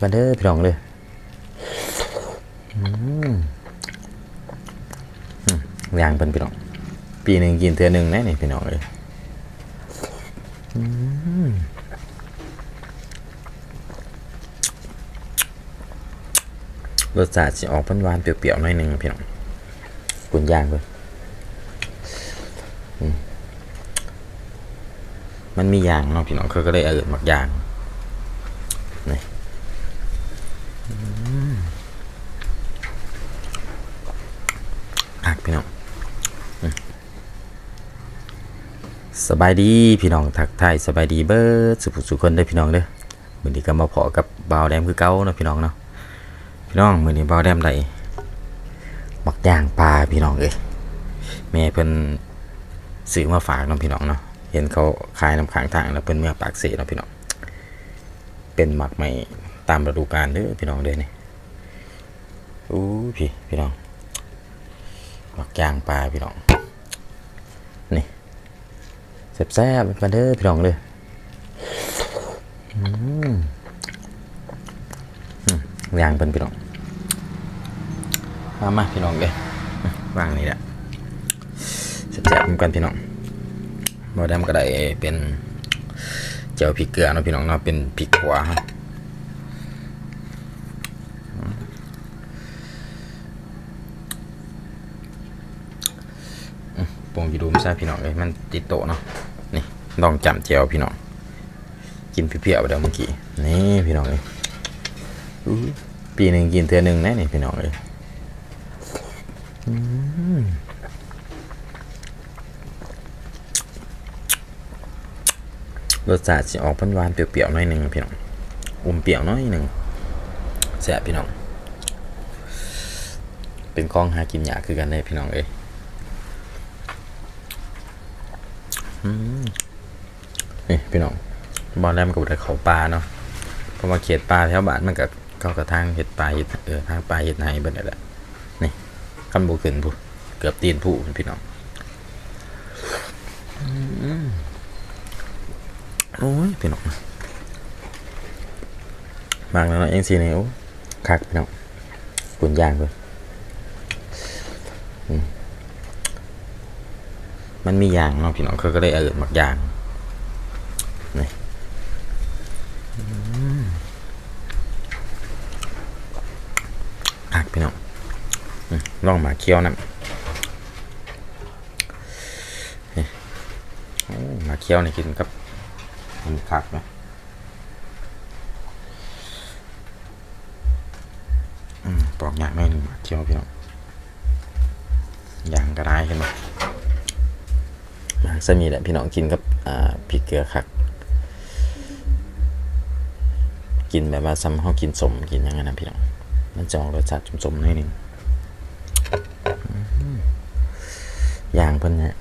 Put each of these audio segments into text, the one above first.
มาเด้อพี่น้องเลยอย่างเป็นพี่น้อง ปีหนึ่งกินเทือหนึ่งแน่นี่พี่น้องเลยอืมรสชาติจะออกหวานๆเปรี้ยวๆหน่อยหนึ่งพี่น้องกุนย่างเลยมันมียางเนาะพี่น้องเขาก็เลยเอาเอิดหมักยาง พี่น้องสบายดีพี่น้องทักทายสบายดีเบิร์ดสุขสุขคนเด้พี่น้องเด้อมือนี้ก็มาพอกับบาวแดมคือเก่าเนาะพี่น้องเนาะพี่น้องมือนี้บาวแดมได้มักย่างปลาพี่น้องเอ้ยแม่เพิ่นซื้อมาฝากเนาะพี่น้องเนาะเห็นเขาขายน้ำขางทางแล้วเพิ่นเมื่อปากเสเนาะพี่น้องเป็นหมักใหม่ตามฤดูกาลเด้อพี่น้องเด้อนี่อู้พี่พี่น้อง มักย่างปลาพี่น้อง นี่แซ่บๆมาเด้อพี่น้องเลยย่างเป็นพี่น้อง มามาพี่น้องเลยอะวางนี่แหละแซ่บๆเหมือนกันพี่น้องบอดมก็ได้เป็นเจียวพริกเกลือนะพี่น้องเนาะเป็นพริกขัวฮะ ปรุ งอยูดูมซะพี่น้องเลยมันติดโตเนาะนี่ลองจำเจียวพี่น้องกินเปรี้ยวๆไปเดี๋ยวเมื่อกี้นี่พี่น้องเลยปีหนึ่งกินเทือหนึ่งแน่นี่พี่น้องเลยอืมรสชาติจะออกหวานๆเปรี้ยวๆหน่อยหนึ่งพี่น้องอุ่มเปรี้ยวหน้อยหนึ่งแซ่บพี่น้อง เป็นกล้องหากินยาคือกันเลยพี่น้องเอ้ย นี่พี่น้องบอลแรกมันก็ได้เขาปลาเนาะเพราะว่าเขตปลาแถวบ้านมันก็เข้ากระทางเห็ดปลาเห็ดเออทางปลาเห็ดไห้เบิ่นนั่แหละนี่คำโบขึ้นผู้เกือบตีนผู้พี่น้องอโอ้ยพี่น้องมากแล้วเนาะยังสีนี่โอ้คักพี่น้องกุนย่างเลยอืม มันมียางเนาะพี่น้องเขาก็เลยเอิดหมักยางนี่อักพี่น้องลองมาเคี้ยวนั่นนี่โอ้หมาเคี้ยวนี่กินกับมันคักนะอืมปอกยางไม่หนึ่งมาเคี้ยวพี่น้องยางก็ได้เห็นไหม มาจะมีแหละพี่น้องกินกับพริกเกลือคัก กินแบบว่าซ้ำเขากินสมกินย่างนั้นะพี่น้อง มันจออกรสชาติสมๆหน่อยหนึงอย่างเพิ่นเนี่ย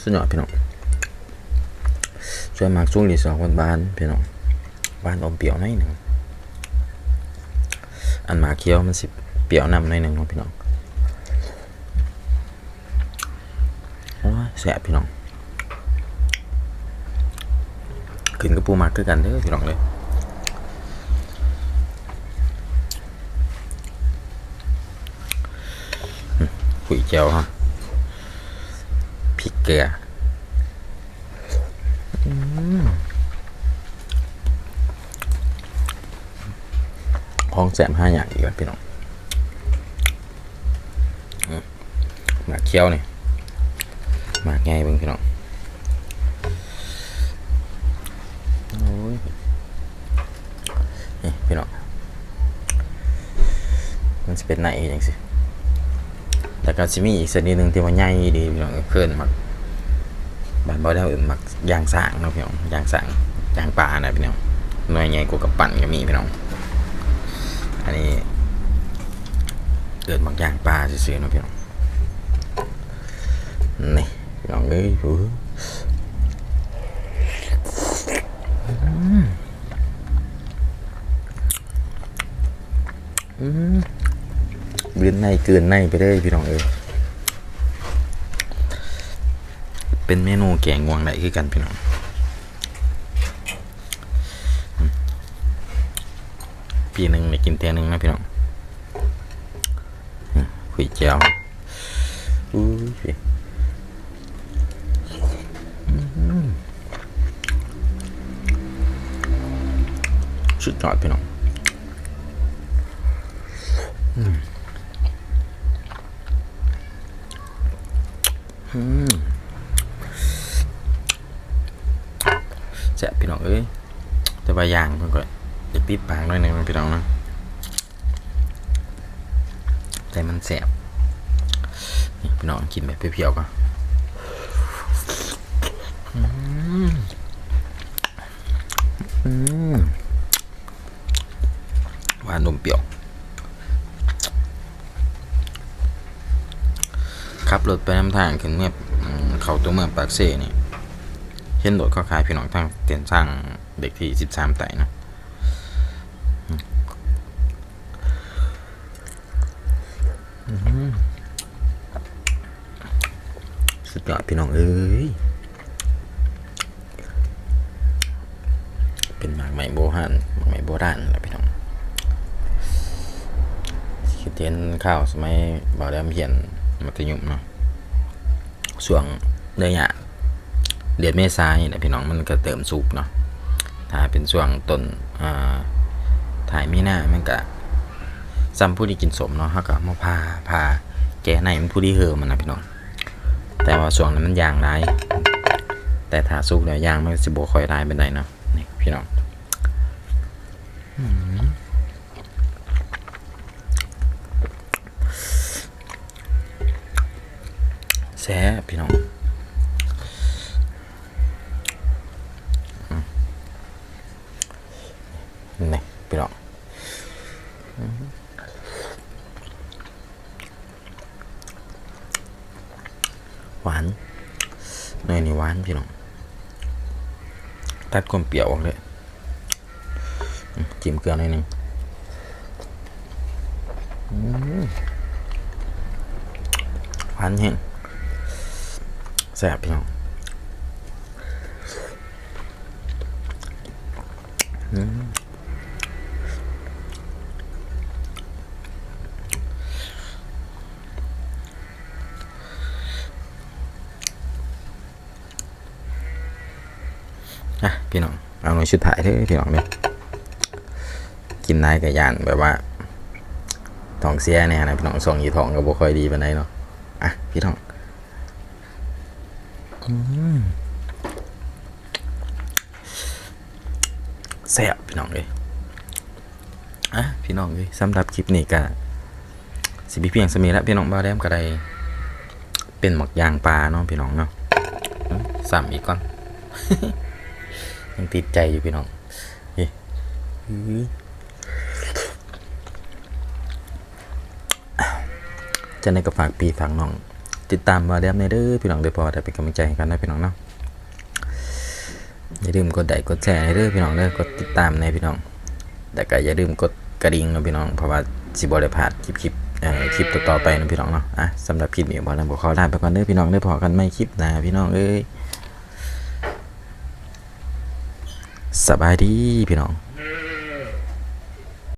สุดยอดพี่น้องช่วยมากช่วงรีสอร์ทบ้านพี่น้องบ้านอมเปรี้ยวหน่อยหนึ่ง อันหมาเคี้ยวมันสิเปรี้ยวนำหน่อยหนึ่งเนาะพี่น้องโอ้แสบพี่น้องขึ้นกับปูมากคือกันเด้อพี่น้องเลยขุยเจียวฮะพริกเกลือ ของแสบห้าอย่างอีกแล้วพี่น้องมหมากเคี้ยวนี่มากง่ายเบิ่งพี่น้องโอ้ยนี่พี่น้องมันจะเป็นไหนอย่างสิแต่ก็จะมีอีกชนิดหนึ่งที่ว่าใหญ่ดีพี่น้องเพื่อนมักบ้านบ่ได้อื่นมักยางสางนะพี่น้องยางสางยางป่านะพี่น้องหน่วยใหญ่กว่ากับปั่นก็มีพี่น้อง อันนี้เกิดมักยางป่าซื่อๆนะพี่น้องนี่ลองเลยหูเวียนในเกินในไปเลยพี่น้องเอ้ยเป็นเมนูแกงงวงได้คือกันพี่น้อง ปีหนึ่งได้กินเทียหนึ่งนะพี่น้องอืมคุยเจียวอุ้ยสุดยอดพี่น้องแซ่บพี่น้องเอ้ยแต่ว่าย่างเพิ่นก็ จะปิดปากหน่อยหนึงนะพี่น้องนะแต่มันแซ่บนี่พี่น้องกินแบบเปรี้ยวๆก่อนอืมอืมหวานนมเปรี้ยว ขับรถไปน้ำทางขึ้นเมื่อเขาตัวเมืองปากเซ่นี่เห็นรถเขาขายพี่น้องทางเตียนสร้างเด็กที่สิบสามไต่นะอืมอืมสุด ยอดพี่น้องเอ้ย เป็นหมากไหม่โบราณหมากไหม่โบราณแหละพี่น้องคิดเห็นข้าวสมัยบ่าวแดมเหียนมัธยมเนาะช่วงเดือนหยาเดือนเมษายนแหละพี่น้องมันก็เติมซุปเนาะถ้าเป็นช่วงต้นอ่าถ่ายมีหน้ามันก็ซ้ำผู้ที่กินสมเนาะเขาก็มาพาพาแกะในมันผู้ที่เหือมันนะพี่น้อง แต่ว่าช่วงนั้นมันยางร้ายแต่ถ้าสุกแล้วยางมันสิบค่อยร้ายเป็นไรเนาะนี่พี่น้องแซ่พี่น้อง นี่พี่น้อง หวานเนยนี่หวานพี่น้องตัดความเปรี้ยวออกเลยจิ้มเกลือหน่อยนึงอืมหวานเห้งแซ่บพี่น้อง อะพี่น้องเอาหน่อยชุดถ่ายเถอะพี่น้องเนี่ยกินนายกับยานแบบว่าท้องเสียเนี่ยนะพี่น้องส่งยีท้องก็บ่ค่อยดีปานใดเนาะอะพี่น้องแซ่บพี่น้องเลยอะพี่น้องเลยสำหรับคลิปนี้ก็สิพี่เพียงสมีแล้วพี่น้องบ้าแดมก็ได้เป็นหมักยางปลาเนาะพี่น้องเนาะอืมซ้ำอีกก่อน ยังติดใจอยู่พี่น้องนี่จะในกับฝากปีฝากน้อง ติดตามมาเดมในเด้อพี่น้องเด้อพอได้เป็นกำลังใจให้กันนะพี่น้องเนาะอย่าลืมกดไลค์กดแชร์ให้เด้อพี่น้องเด้อกดติดตามในพี่น้อง แต่ก็อย่าลืมกดกระดิ่งนะพี่น้องเพราะว่าสิบ่ได้พลาดคลิปคลิปเอ่อคลิปต่อๆไปนะพี่น้องเนาะอะสำหรับคลิปนี้บ่ต้องบอกขอลาไปก่อนเด้อพี่น้องเด้อพอกันไม่คลิปน้าพี่น้องเอ้ย สบายดีพี่น้อง